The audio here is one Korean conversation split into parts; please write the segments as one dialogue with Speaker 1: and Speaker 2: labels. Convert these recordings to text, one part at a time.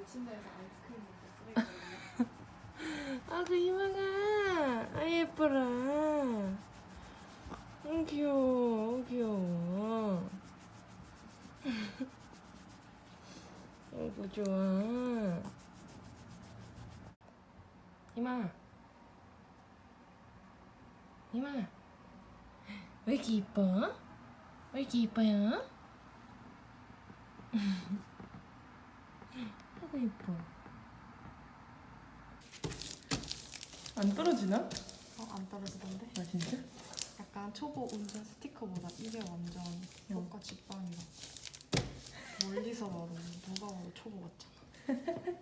Speaker 1: 내 침대에서.
Speaker 2: 아그 희망아 아 예뻐라 응 귀여워 어, 귀여워 어구 좋아 희망아 희망아 왜 이렇게 이뻐? 왜 이렇게 이뻐요? 아이고 이뻐 안 떨어지나?
Speaker 1: 어, 안 떨어지던데?
Speaker 2: 아 진짜?
Speaker 1: 약간 초보 운전 스티커보다 이게 완전 효과 직방이라. 멀리서 봐도 누가 봐도 초보 같잖아.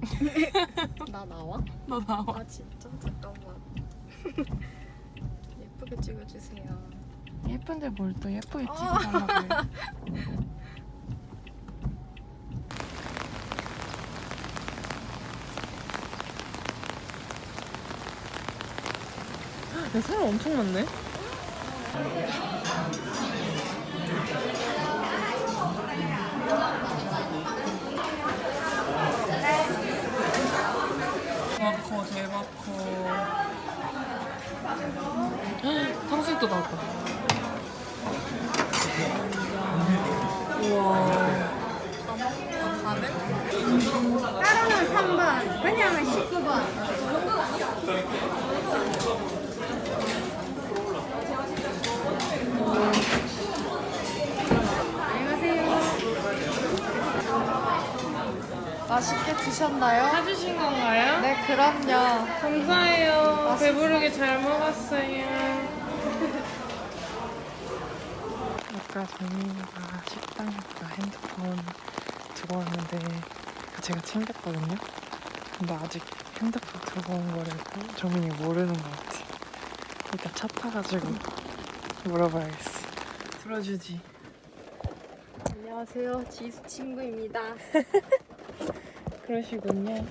Speaker 1: 나 나와?
Speaker 2: 너 나와
Speaker 1: 아 진짜? 잠깐만. 예쁘게 찍어주세요.
Speaker 2: 예쁜데 뭘 또 예쁘게
Speaker 1: 아.
Speaker 2: 찍어달라고 해 야, 사람 엄청 많네. 대박 커 대박 커 탕수육도 나왔다 우와
Speaker 3: 따로는 3번, 그냥은 19번. 안녕하세요.
Speaker 1: 맛있게 드셨나요?
Speaker 2: 사주신 건가요?
Speaker 1: 네, 그럼요.
Speaker 2: 감사해요. 배부르게 잘 먹었어요. 아까 정민이가 식당에다 핸드폰 두고 왔는데 그 제가 챙겼거든요. 근데 아직 핸드폰 두고 온 거를 정민이 모르는 것 같아. 이따 차 타가지고 물어봐야겠어. 들어주지.
Speaker 1: 안녕하세요. 지수 친구입니다.
Speaker 2: 그러시군요.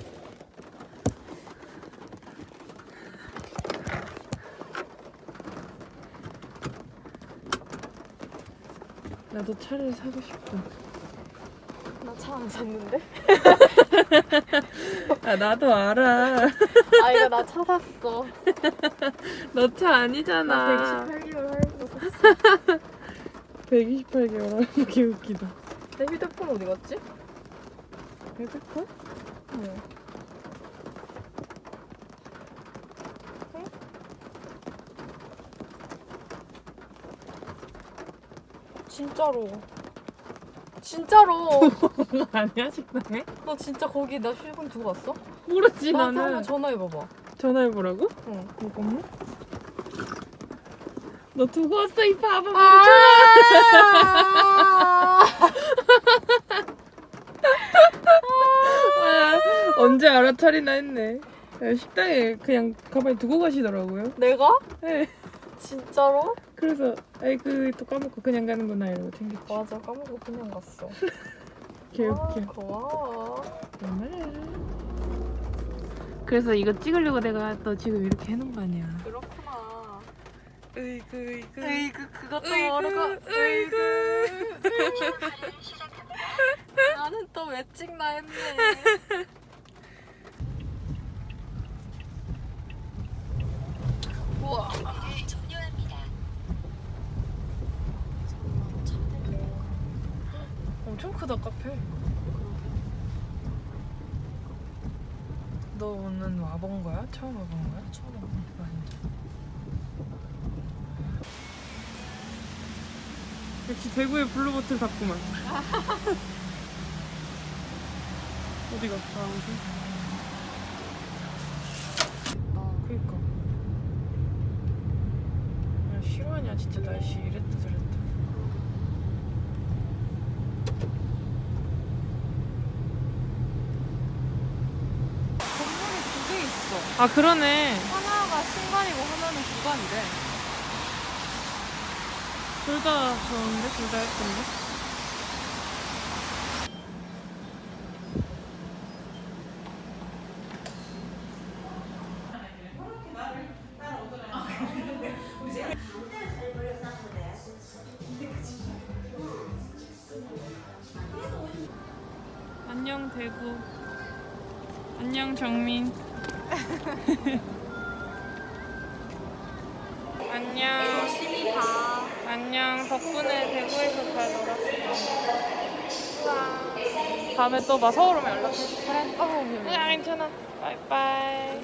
Speaker 2: 나도 차를 사고 싶어.
Speaker 1: 나 차 안 샀는데?
Speaker 2: 아 나도 알아.
Speaker 1: 아, 이거 나차 샀어.
Speaker 2: 너차 아니잖아.
Speaker 1: 나 128개월 할부 샀어.
Speaker 2: 128개월 할부기 웃기다.
Speaker 1: 내 휴대폰 어디 갔지?
Speaker 2: 핸드폰?
Speaker 1: 응. 진짜로. 진짜로.
Speaker 2: 아니야 식당에?
Speaker 1: 너 진짜 거기 나 휴대폰 두고 왔어?
Speaker 2: 모르지
Speaker 1: 나한테
Speaker 2: 나는.
Speaker 1: 한번 전화해봐봐.
Speaker 2: 전화해보라고?
Speaker 1: 응.
Speaker 2: 잠깐만. 너 두고 왔어 이 바보
Speaker 1: 아!
Speaker 2: 아, 언제 알아차리나 했네. 야, 식당에 그냥 가방에 두고 가시더라고요.
Speaker 1: 내가?
Speaker 2: 네.
Speaker 1: 진짜로?
Speaker 2: 그래서 아이고 또 까먹고 그냥 가는구나 이러고 챙겼지.
Speaker 1: 맞아 까먹고 그냥 갔어.
Speaker 2: 개웃겨.
Speaker 1: 아, 고마워.
Speaker 2: 정말. 그래서 이거 찍으려고 내가 또 지금 이렇게 해놓은 거 아니야.
Speaker 1: 그렇구나.
Speaker 2: 으이그 으이그.
Speaker 1: 에이그 그것도
Speaker 2: 으이그,
Speaker 1: 모르고
Speaker 2: 으이그.
Speaker 1: 나는 또 왜 찍나 했네.
Speaker 2: 엄청 크다 카페. 너는 와본 거야? 처음 와본 거야? 처음 와본 거야. 진짜. 역시 대구의 블루보틀 닿구만. 어디 갔다 오지? 그니까. 야, 실화냐 진짜 날씨 이랬다 아 그러네.
Speaker 1: 하나가 순간이고 하나는 구간인데
Speaker 2: 둘다 좋은데 둘 다 예쁜데. 안녕 대구. 안녕 정민. 안녕.
Speaker 3: 열심히 가.
Speaker 2: 안녕. 덕분에 대구에서 잘 놀았어. 다음에 또 봐. 서울 오면 연락해. 그래. 어, 괜찮아. 바이바이.